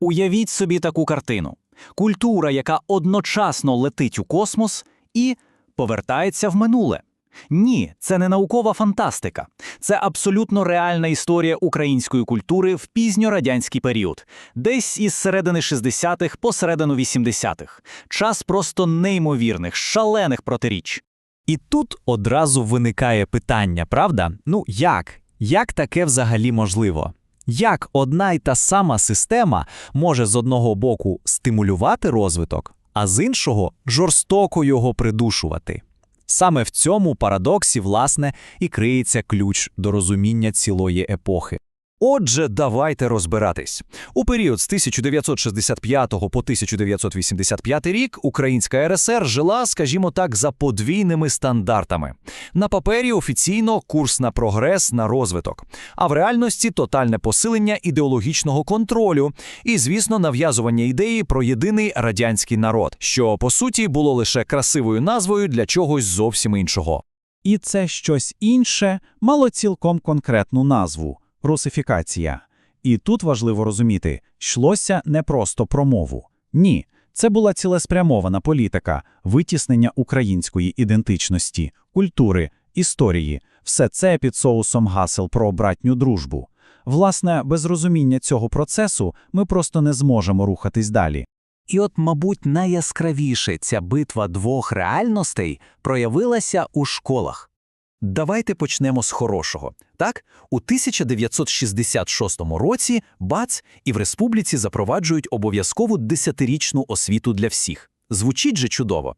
Уявіть собі таку картину: культура, яка одночасно летить у космос і повертається в минуле. Ні, це не наукова фантастика. Це абсолютно реальна історія української культури в пізньорадянський період, десь із середини 60-х по середину 80-х. Час просто неймовірних, шалених протиріч. І тут одразу виникає питання, правда? Ну як? Як таке взагалі можливо? Як одна й та сама система може з одного боку стимулювати розвиток, а з іншого жорстоко його придушувати? Саме в цьому парадоксі, власне, і криється ключ до розуміння цілої епохи. Отже, давайте розбиратись. У період з 1965 по 1985 рік Українська РСР жила, скажімо так, за подвійними стандартами. На папері офіційно курс на прогрес, на розвиток, а в реальності тотальне посилення ідеологічного контролю і, звісно, нав'язування ідеї про єдиний радянський народ, що по суті було лише красивою назвою для чогось зовсім іншого. І це щось інше мало цілком конкретну назву русифікація. І тут важливо розуміти, йшлося не просто про мову. Ні, це була цілеспрямована політика, витіснення української ідентичності, культури, історії, все це під соусом гасел про братню дружбу. Власне, без розуміння цього процесу ми просто не зможемо рухатись далі. І от, мабуть, найяскравіше ця битва двох реальностей проявилася у школах. Давайте почнемо з хорошого. Так, у 1966 році БАЦ і в республіці запроваджують обов'язкову десятирічну освіту для всіх. Звучить же чудово.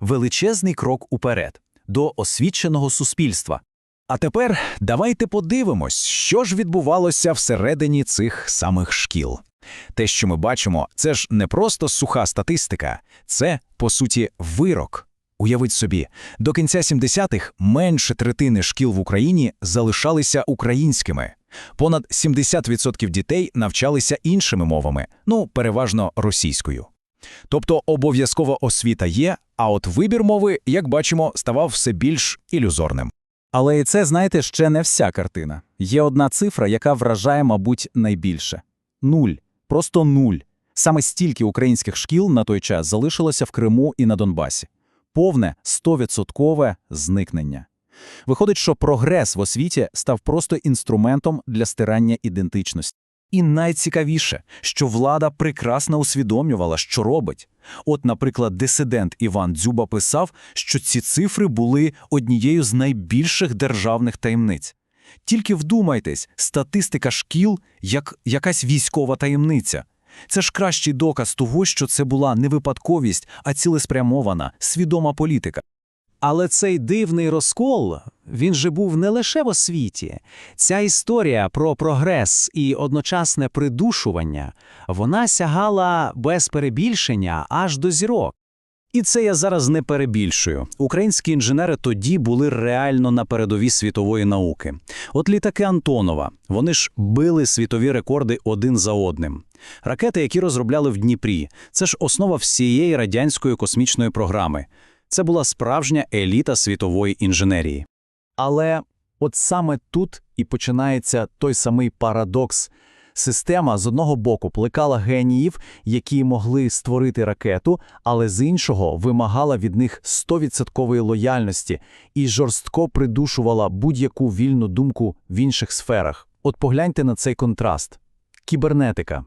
Величезний крок уперед до освіченого суспільства. А тепер давайте подивимось, що ж відбувалося всередині цих самих шкіл. Те, що ми бачимо, це ж не просто суха статистика, це, по суті, вирок. Уявіть собі, до кінця 70-х менше третини шкіл в Україні залишалися українськими. Понад 70% дітей навчалися іншими мовами, ну, переважно російською. Тобто обов'язкова освіта є, а от вибір мови, як бачимо, ставав все більш ілюзорним. Але і це, знаєте, ще не вся картина. Є одна цифра, яка вражає, мабуть, найбільше. Нуль. Просто нуль. Саме стільки українських шкіл на той час залишилося в Криму і на Донбасі. Повне 100% зникнення. Виходить, що прогрес в освіті став просто інструментом для стирання ідентичності. І найцікавіше, що влада прекрасно усвідомлювала, що робить. От, наприклад, дисидент Іван Дзюба писав, що ці цифри були однією з найбільших державних таємниць. Тільки вдумайтесь, статистика шкіл як якась військова таємниця. Це ж кращий доказ того, що це була не випадковість, а цілеспрямована, свідома політика. Але цей дивний розкол, він же був не лише в освіті. Ця історія про прогрес і одночасне придушування, вона сягала без перебільшення аж до зірок. І це я зараз не перебільшую. Українські інженери тоді були реально на передовій світової науки. От літаки Антонова, вони ж били світові рекорди один за одним. Ракети, які розробляли в Дніпрі, це ж основа всієї радянської космічної програми. Це була справжня еліта світової інженерії. Але от саме тут і починається той самий парадокс. Система з одного боку плекала геніїв, які могли створити ракету, але з іншого вимагала від них 100% лояльності і жорстко придушувала будь-яку вільну думку в інших сферах. От погляньте на цей контраст: кібернетика,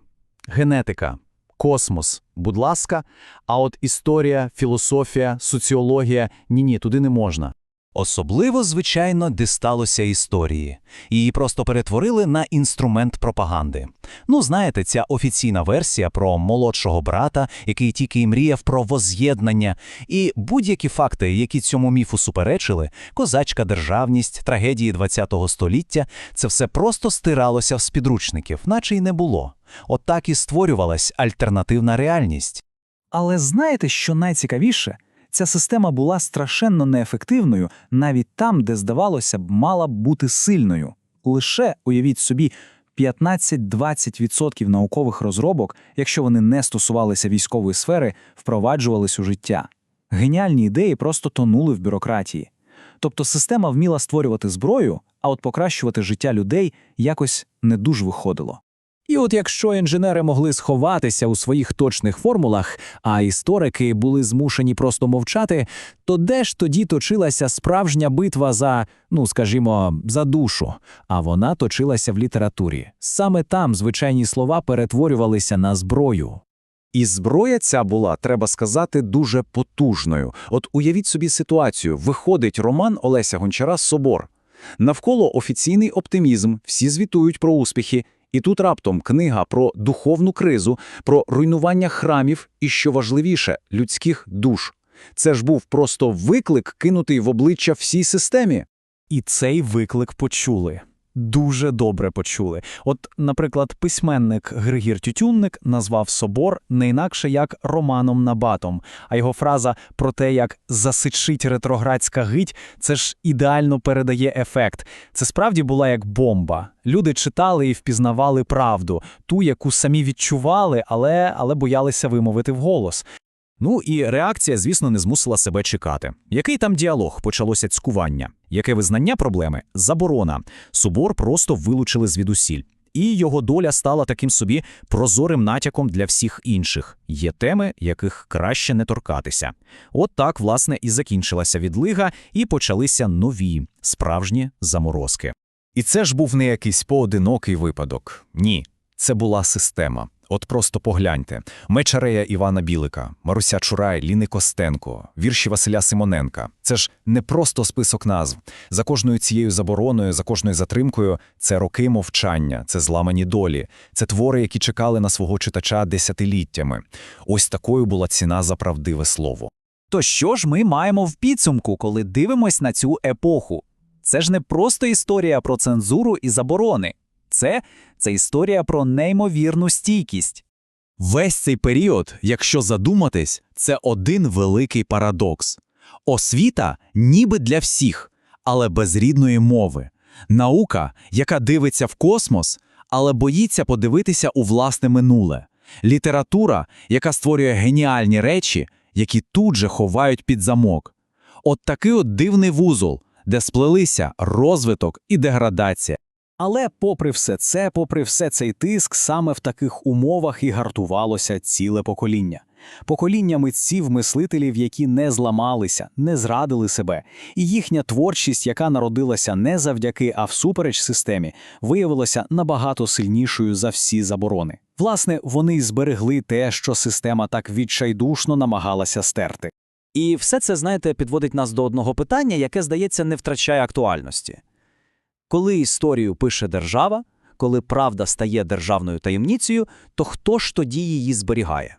генетика, космос, будь ласка, а от історія, філософія, соціологія ні-ні, туди не можна. Особливо, звичайно, дісталося історії. Її просто перетворили на інструмент пропаганди. Ну, знаєте, ця офіційна версія про молодшого брата, який тільки й мріяв про воз'єднання, і будь-які факти, які цьому міфу суперечили, козацька державність, трагедії ХХ століття, це все просто стиралося з підручників, наче й не було. От так і створювалась альтернативна реальність. Але знаєте, що найцікавіше? Ця система була страшенно неефективною навіть там, де, здавалося б, мала б бути сильною. Лише, уявіть собі, 15-20% наукових розробок, якщо вони не стосувалися військової сфери, впроваджувались у життя. Геніальні ідеї просто тонули в бюрократії. Тобто система вміла створювати зброю, а от покращувати життя людей якось не дуже виходило. І от якщо інженери могли сховатися у своїх точних формулах, а історики були змушені просто мовчати, то де ж тоді точилася справжня битва за, ну скажімо, за душу? А вона точилася в літературі. Саме там звичайні слова перетворювалися на зброю. І зброя ця була, треба сказати, дуже потужною. От уявіть собі ситуацію. Виходить роман Олеся Гончара «Собор». Навколо офіційний оптимізм, всі звітують про успіхи. І тут раптом книга про духовну кризу, про руйнування храмів і, що важливіше, людських душ. Це ж був просто виклик, кинутий в обличчя всій системі. І цей виклик почули. Дуже добре почули. От, наприклад, письменник Григір Тютюнник назвав собор не інакше як Романом Набатом, а його фраза про те, як засичить ретроградська гить, це ж ідеально передає ефект. Це справді була як бомба. Люди читали і впізнавали правду, ту, яку самі відчували, але, але боялися вимовити вголос. Ну і реакція, звісно, не змусила себе чекати. Який там діалог? Почалося цькування. Яке визнання проблеми? Заборона. Собор просто вилучили звідусіль. І його доля стала таким собі прозорим натяком для всіх інших. Є теми, яких краще не торкатися. От так, власне, і закінчилася відлига, і почалися нові, справжні заморозки. І це ж був не якийсь поодинокий випадок. Ні, це була система. От просто погляньте: Мечарея Івана Білика, Маруся Чурай, Ліни Костенко, вірші Василя Симоненка. Це ж не просто список назв. За кожною цією забороною, за кожною затримкою це роки мовчання, це зламані долі, це твори, які чекали на свого читача десятиліттями. Ось такою була ціна за правдиве слово. То що ж ми маємо в підсумку, коли дивимось на цю епоху? Це ж не просто історія про цензуру і заборони. Це, це історія про неймовірну стійкість. Весь цей період, якщо задуматись, це один великий парадокс. Освіта ніби для всіх, але без рідної мови. Наука, яка дивиться в космос, але боїться подивитися у власне минуле. Література, яка створює геніальні речі, які тут же ховають під замок. От такий от дивний вузол, де сплелися розвиток і деградація. Але попри все це, попри все цей тиск, саме в таких умовах і гартувалося ціле покоління. Покоління митців, мислителів, які не зламалися, не зрадили себе, і їхня творчість, яка народилася не завдяки, а всупереч системі, виявилася набагато сильнішою за всі заборони. Власне, вони й зберегли те, що система так відчайдушно намагалася стерти. І все це, знаєте, підводить нас до одного питання, яке, здається, не втрачає актуальності. Коли історію пише держава, коли правда стає державною таємницею, то хто ж тоді її зберігає?